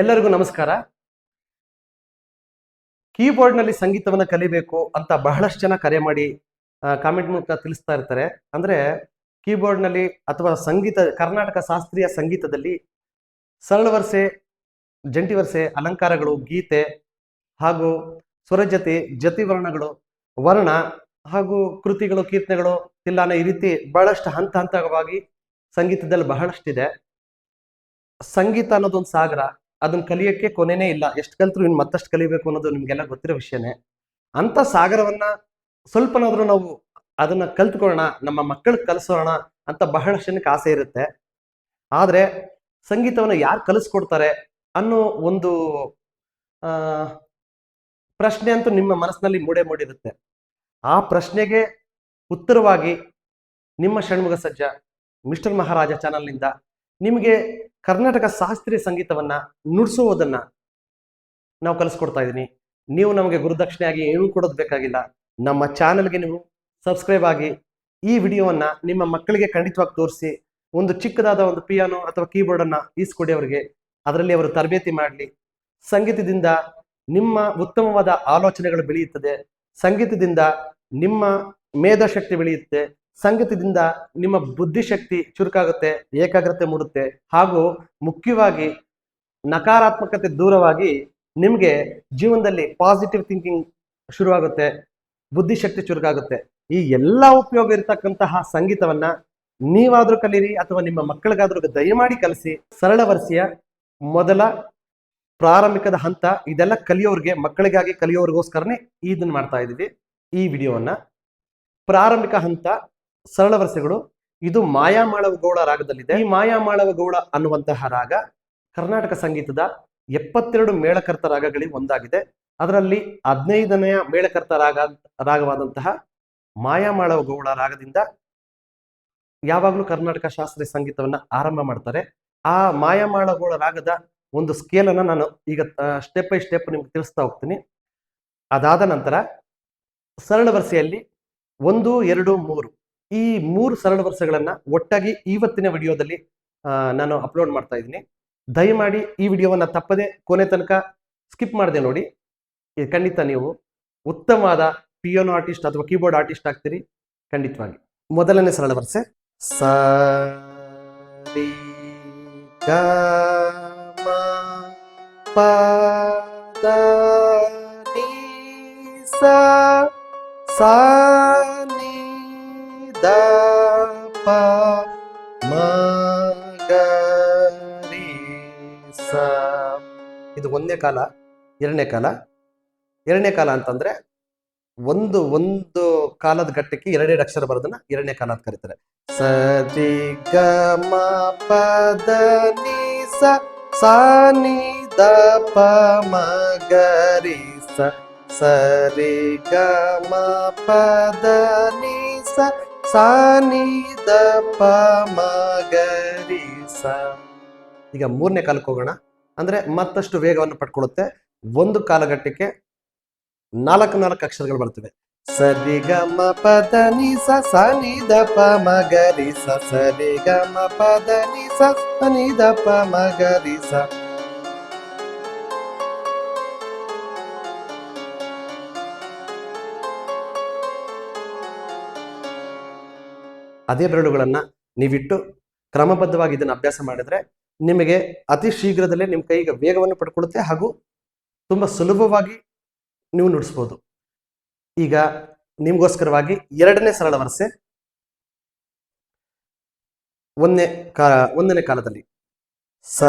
ಎಲ್ಲರಿಗೂ ನಮಸ್ಕಾರ. ಕೀಬೋರ್ಡ್ನಲ್ಲಿ ಸಂಗೀತವನ್ನು ಕಲಿಬೇಕು ಅಂತ ಬಹಳಷ್ಟು ಜನ ಕರೆ ಮಾಡಿ ಕಾಮೆಂಟ್ ಮೂಲಕ ತಿಳಿಸ್ತಾ ಇರ್ತಾರೆ. ಅಂದ್ರೆ ಕೀಬೋರ್ಡ್ನಲ್ಲಿ ಅಥವಾ ಸಂಗೀತ, ಕರ್ನಾಟಕ ಶಾಸ್ತ್ರೀಯ ಸಂಗೀತದಲ್ಲಿ ಸರಳ ವರ್ಸೆ, ಜಂಟಿ ವರ್ಸೆ, ಅಲಂಕಾರಗಳು, ಗೀತೆ ಹಾಗೂ ಸ್ವರಜತಿ, ಜತಿವರ್ಣಗಳು, ವರ್ಣ ಹಾಗೂ ಕೃತಿಗಳು, ಕೀರ್ತನೆಗಳು, ತಿಲ್ಲಾನ ಈ ರೀತಿ ಬಹಳಷ್ಟು ಹಂತ ಹಂತವಾಗಿ ಸಂಗೀತದಲ್ಲಿ ಬಹಳಷ್ಟಿದೆ. ಸಂಗೀತ ಅನ್ನೋದೊಂದು ಸಾಗರ. ಅದನ್ನ ಕಲಿಯಕ್ಕೆ ಕೊನೆನೇ ಇಲ್ಲ. ಎಷ್ಟು ಕಲ್ತ್ರು ಇನ್ನು ಮತ್ತಷ್ಟು ಕಲಿಬೇಕು ಅನ್ನೋದು ನಿಮ್ಗೆಲ್ಲ ಗೊತ್ತಿರೋ ವಿಷಯನೇ. ಅಂತ ಸಾಗರವನ್ನ ಸ್ವಲ್ಪನಾದ್ರೂ ನಾವು ಅದನ್ನ ಕಲ್ತ್ಕೊಳ್ಳೋಣ, ನಮ್ಮ ಮಕ್ಕಳಿಗೆ ಕಲಿಸೋಣ ಅಂತ ಬಹಳಷ್ಟು ಆಸೆ ಇರುತ್ತೆ. ಆದ್ರೆ ಸಂಗೀತವನ್ನ ಯಾರು ಕಲಿಸ್ಕೊಡ್ತಾರೆ ಅನ್ನೋ ಒಂದು, ಆ, ಪ್ರಶ್ನೆ ಅಂತೂ ನಿಮ್ಮ ಮನಸ್ಸಿನಲ್ಲಿ ಮೂಡೆ ಮೂಡಿರುತ್ತೆ. ಆ ಪ್ರಶ್ನೆಗೆ ಉತ್ತರವಾಗಿ ನಿಮ್ಮ ಷಣ್ಮುಗ ಸಜ್ಜ, ಮಿಸ್ಟರ್ ಮಹಾರಾಜ ಚಾನಲ್ನಿಂದ ನಿಮಗೆ ಕರ್ನಾಟಕ ಶಾಸ್ತ್ರೀಯ ಸಂಗೀತವನ್ನ ನುಡಿಸುವುದನ್ನ ನಾವು ಕಲಿಸ್ಕೊಡ್ತಾ ಇದ್ದೀನಿ ನೀವು ನಮಗೆ ಗುರುದಕ್ಷಿಣೆಯಾಗಿ ಏನೂ ಕೊಡೋದು ಬೇಕಾಗಿಲ್ಲ. ನಮ್ಮ ಚಾನೆಲ್ಗೆ ನೀವು ಸಬ್ಸ್ಕ್ರೈಬ್ ಆಗಿ ಈ ವಿಡಿಯೋವನ್ನ ನಿಮ್ಮ ಮಕ್ಕಳಿಗೆ ಖಂಡಿತವಾಗಿ ತೋರಿಸಿ. ಒಂದು ಚಿಕ್ಕದಾದ ಒಂದು ಪಿಯಾನೋ ಅಥವಾ ಕೀಬೋರ್ಡ್ ಅನ್ನ ಈಸ್ಕೊಡಿ ಅವರಿಗೆ. ಅದರಲ್ಲಿ ಅವರು ತರಬೇತಿ ಮಾಡಲಿ. ಸಂಗೀತದಿಂದ ನಿಮ್ಮ ಉತ್ತಮವಾದ ಆಲೋಚನೆಗಳು ಬೆಳೆಯುತ್ತದೆ. ಸಂಗೀತದಿಂದ ನಿಮ್ಮ ಮೇಧಾಶಕ್ತಿ ಬೆಳೆಯುತ್ತೆ. ಸಂಗೀತದಿಂದ ನಿಮ್ಮ ಬುದ್ಧಿಶಕ್ತಿ ಚುರುಕಾಗುತ್ತೆ, ಏಕಾಗ್ರತೆ ಮೂಡುತ್ತೆ. ಹಾಗೂ ಮುಖ್ಯವಾಗಿ ನಕಾರಾತ್ಮಕತೆ ದೂರವಾಗಿ ನಿಮಗೆ ಜೀವನದಲ್ಲಿ ಪಾಸಿಟಿವ್ ಥಿಂಕಿಂಗ್ ಶುರುವಾಗುತ್ತೆ, ಬುದ್ಧಿಶಕ್ತಿ ಚುರುಕಾಗುತ್ತೆ. ಈ ಎಲ್ಲ ಉಪಯೋಗ ಇರತಕ್ಕಂತಹ ಸಂಗೀತವನ್ನ ನೀವಾದ್ರೂ ಕಲೀರಿ ಅಥವಾ ನಿಮ್ಮ ಮಕ್ಕಳಿಗಾದ್ರೂ ದಯಮಾಡಿ ಕಲಿಸಿ. ಸರಳ ವರ್ಷೀಯ ಮೊದಲ ಪ್ರಾರಂಭಿಕದ ಹಂತ, ಇದೆಲ್ಲ ಕಲಿಯೋರಿಗೆ, ಮಕ್ಕಳಿಗಾಗಿ ಕಲಿಯೋರಿಗೋಸ್ಕರನೇ ಇದನ್ನ ಮಾಡ್ತಾ ಇದ್ದೀವಿ. ಈ ವಿಡಿಯೋವನ್ನ ಪ್ರಾರಂಭಿಕ ಹಂತ ಸರಳ ವರ್ಷಗಳು ಇದು ಮಾಯಾಮಾಳವ ಗೌಡ ರಾಗದಲ್ಲಿದೆ. ಈ ಮಾಯಾಮಾಳವ ಗೌಡ ಅನ್ನುವಂತಹ ರಾಗ ಕರ್ನಾಟಕ ಸಂಗೀತದ ಎಪ್ಪತ್ತೆರಡು ಮೇಳಕರ್ತ ರಾಗಗಳಿಗೆ ಒಂದಾಗಿದೆ. ಅದರಲ್ಲಿ ಹದಿನೈದನೆಯ ಮೇಳಕರ್ತ ರಾಗ ರಾಗವಾದಂತಹ ಮಾಯಾಮಾಳವ ಗೌಡ ರಾಗದಿಂದ ಯಾವಾಗಲೂ ಕರ್ನಾಟಕ ಶಾಸ್ತ್ರೀಯ ಸಂಗೀತವನ್ನ ಆರಂಭ ಮಾಡ್ತಾರೆ. ಆ ಮಾಯಾಮಾಳಗೋಳ ರಾಗದ ಒಂದು ಸ್ಕೇಲ್ ಅನ್ನ ನಾನು ಈಗ ಸ್ಟೆಪ್ ಬೈ ಸ್ಟೆಪ್ ನಿಮ್ಗೆ ತಿಳಿಸ್ತಾ ಹೋಗ್ತೀನಿ. ಅದಾದ ನಂತರ ಸರಳ ವರ್ಷೆಯಲ್ಲಿ ಒಂದು ಎರಡು ಮೂರು. ಈ ಮೂರು ಸರಳ ವರ್ಷಗಳನ್ನ ಒಟ್ಟಾಗಿ ಇವತ್ತಿನ ವಿಡಿಯೋದಲ್ಲಿ ನಾನು ಅಪ್ಲೋಡ್ ಮಾಡ್ತಾ ಇದ್ದೀನಿ. ದಯಮಾಡಿ ಈ ವಿಡಿಯೋವನ್ನ ತಪ್ಪದೆ ಕೊನೆ ತನಕ ಸ್ಕಿಪ್ ಮಾಡಿದೆ ನೋಡಿ. ಖಂಡಿತ ನೀವು ಉತ್ತಮವಾದ ಪಿಯೋನೋ ಆರ್ಟಿಸ್ಟ್ ಅಥವಾ ಕೀಬೋರ್ಡ್ ಆರ್ಟಿಸ್ಟ್ ಆಗ್ತೀರಿ, ಖಂಡಿತವಾಗಿ. ಮೊದಲನೇ ಸರಳ ವರ್ಷೆ. ಸ ಪ ದ ಸ ಇದು ಒಂದನೇ ಕಾಲ, ಎರಡನೇ ಕಾಲ. ಎರಡನೇ ಕಾಲ ಅಂತಂದ್ರೆ ಒಂದು ಒಂದು ಕಾಲದ ಘಟ್ಟಕ್ಕೆ ಎರಡೆರಡು ಅಕ್ಷರ ಬರೋದನ್ನ ಎರಡನೇ ಕಾಲ ಅಂತ ಕರೀತಾರೆ. ಸತಿ ಗ ಮ ಪ ನಿ ಸ ಸಾ ನಿ ದ ಪ ಮ ಗ ರಿ ಸ ಸ ಗ ಮ ಪ ನಿ ಸ ಸಾ ನಿ ದ ಪ ಮ ಗ ರಿ ಸ ಈಗ ಮೂರನೇ ಕಾಲಕ್ಕೆ ಹೋಗೋಣ. ಅಂದ್ರೆ ಮತ್ತಷ್ಟು ವೇಗವನ್ನು ಪಡ್ಕೊಳ್ಳುತ್ತೆ. ಒಂದು ಕಾಲಘಟ್ಟಕ್ಕೆ ನಾಲ್ಕು ನಾಲ್ಕು ಅಕ್ಷರಗಳು ಬರ್ತವೆ ಸರಿ ಗ ಮ ಪದ ನಿ ಸ ಸ ದ ಪ ಮ ಗ ರಿ ಸ ಸರಿ ಗ ಮ ಪದ ನಿ ಸ ಸ ನಿ ದ ಪ ಮ ಗ ರಿ ಸ ಅದೇ ಬೆರಳುಗಳನ್ನ ನೀವಿಟ್ಟು ಕ್ರಮಬದ್ಧವಾಗಿ ಇದನ್ನು ಅಭ್ಯಾಸ ಮಾಡಿದ್ರೆ ನಿಮಗೆ ಅತಿ ಶೀಘ್ರದಲ್ಲೇ ನಿಮ್ಮ ಕೈಗೆ ವೇಗವನ್ನು ಪಡ್ಕೊಳ್ಳುತ್ತೆ ಹಾಗೂ ತುಂಬಾ ಸುಲಭವಾಗಿ ನೀವು ನುಡಿಸ್ಬೋದು. ಈಗ ನಿಮ್ಗೋಸ್ಕರವಾಗಿ ಎರಡನೇ ಸರಳ ವರ್ಷೆ ಒಂದನೇ ಕಾ, ಒಂದನೇ ಕಾಲದಲ್ಲಿ. ಸ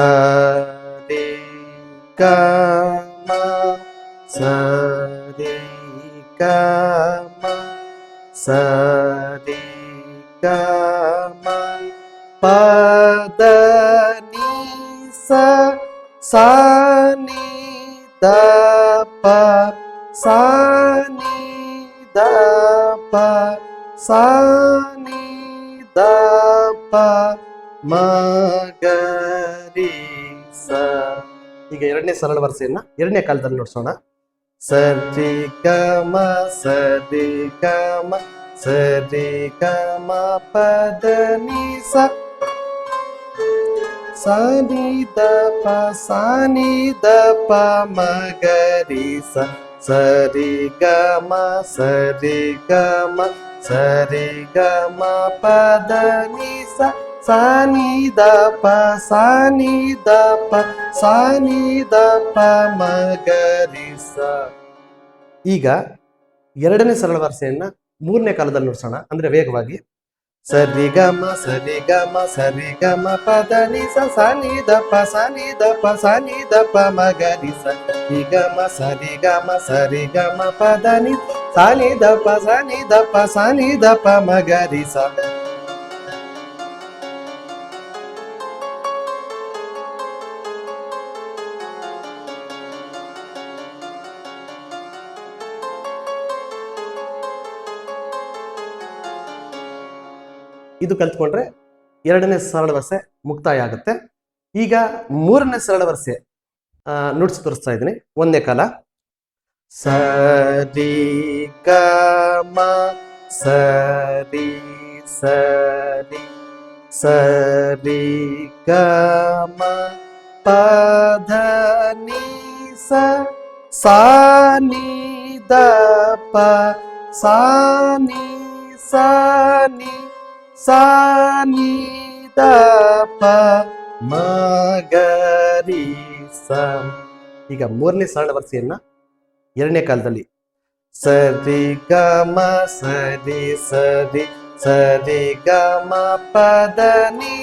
ಸ ಸ ಗ ಮ ಪ ದ ನಿ ಸ ಸಾ ನಿ ದ ಪ ಸಾ ನಿ ದ ಪ ಸಾ ನಿ ದ ಪ ಮ ಗ ಸ. ಈಗ ಎರಡನೇ ಸರಳ ವರ್ಸೆಯನ್ನ ಎರಡನೇ ಕಾಲದಲ್ಲಿ ನೋಡ್ಸೋಣ. ಸರ್ಜಿ ಗಮ ಮ ಸರಿ ಗ ಮ ಸರಿ ಗ ಮ ಪ ದ ನಿ ಸ ಸಾನಿ ದ ಪ ಸಾನಿ ದ ಪ ಮಗರಿ ಸ ಸರಿ ಗ ಮ ಸರಿ ಗ ಮ ಸರಿ ಗ ಮ ಪದ ನಿ ಸ ಸಾನಿ ದ ಪ ಸಾನಿ ದ ಪ ಸಾನಿ ದ ಪ ಮಗರಿ ಸ ಈಗ ಎರಡನೇ ಸರಳ ವರಸೆಯನ್ನ ಮೂರನೇ ಕಾಲದಲ್ಲಿ ನುಡಿಸೋಣ. ಅಂದ್ರೆ ವೇಗವಾಗಿ. ಸರಿ ಗಮ ಸರಿ ಗಮ ಸರಿ ಗಮ ಪದ ನಿ ಸಾನಿ ದ ಸಾನಿ ಸ ನಿ ದ ಗಮ ಸ ನಿ ದ ಪ ಮ ಗ ರಿ ಸ ರಿ ಗ ಮ ಸರಿ ಗಮ ಸರಿ ಗಮ ಪದ ನಿ ಸ ನಿ ದ ದಪ್ಪ ಸಾನಿ ದಪ್ಪ ಮಗರಿ ಸ ಇದು ಕಲ್ತ್ಕೊಂಡ್ರೆ ಎರಡನೇ ಸರಳ ವರ್ಷೆ ಮುಕ್ತಾಯ ಆಗುತ್ತೆ. ಈಗ ಮೂರನೇ ಸರಳ ವರ್ಷೆ ನುಡಿಸಿ ತೋರಿಸ್ತಾ ಇದ್ದೀನಿ. ಒಂದೇ ಕಾಲ. ಸರಿ ಕ ಮ ಸರಿ ಸರಿ ಸರಿ ಗ ಮ ಪಧ ನಿ ಸ ಸಾ ನಿ ದ ಪ, ಸಾ ನಿ ಸಾ ನಿ ಸಾ ನಿ ದ ಪ ಮ ಗ ರಿ ಸ. ಈಗ ಮೂರನೇ ಸರಳ ವರ್ಸೆಯನ್ನ ಎರಡನೇ ಕಾಲದಲ್ಲಿ. ಸರಿ ಗ ಮ ಸರಿ ಸರಿ ಸರಿ ಗ ಮ ಪದ ನಿ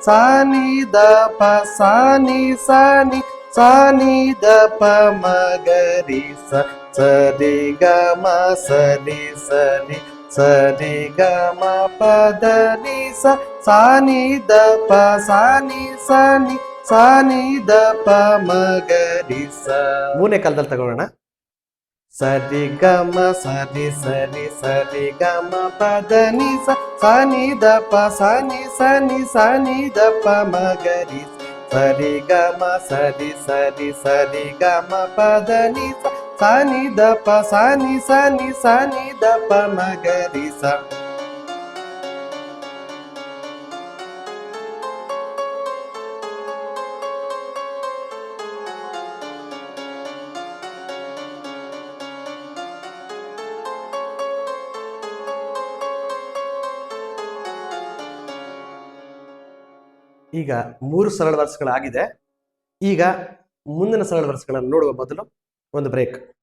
ಸಾನಿ ದ ಪ ಸಾನಿ ಸಾನಿ ಸಾನಿ ದ ಪ ಮ ಸ. ಸರಿ ಗ ಮ ಸರಿ ಸರಿ ಸರಿ ಗ ಮ ಪದ ನಿ ಸ ಸಾ ನಿ ದ ಪ ಸಾ ನಿ ಸಾ ನಿ ಸಾ ನಿ ದ ಪ ಮ ಗ ರಿ ಸ ಮೂರನೇ ಕಾಲದಲ್ಲಿ ತಗೊಳ್ಳೋಣ ಸರಿ ಗ ಮ ಸರಿ ಸರಿ ಸರಿ ಗ ಮ ಪದ ನಿ ಸ ಸ ನಿ ದ ಪ ಸ ನಿ ಸ ನಿ ಸ ನಿ ದ ಪ ಮ ಗ ರಿ ಸ. ಸರಿ ಗ ಮ ಸರಿ ಸರಿ ಸರಿ ಗ ಮ ಪದ ನಿ ಸ ಸ ದಪ ಸಾನಿ ಸಾನಿ ಸಾನಿ ದಪ ಮಗರಿ ಸ ಈಗ ಮೂರು ಸರಳ ವರ್ಷಗಳಾಗಿದೆ. ಈಗ ಮುಂದಿನ ಸರಳ ವರ್ಷಗಳನ್ನು ನೋಡುವ ಮೊದಲು ಒಂದು ಬ್ರೇಕ್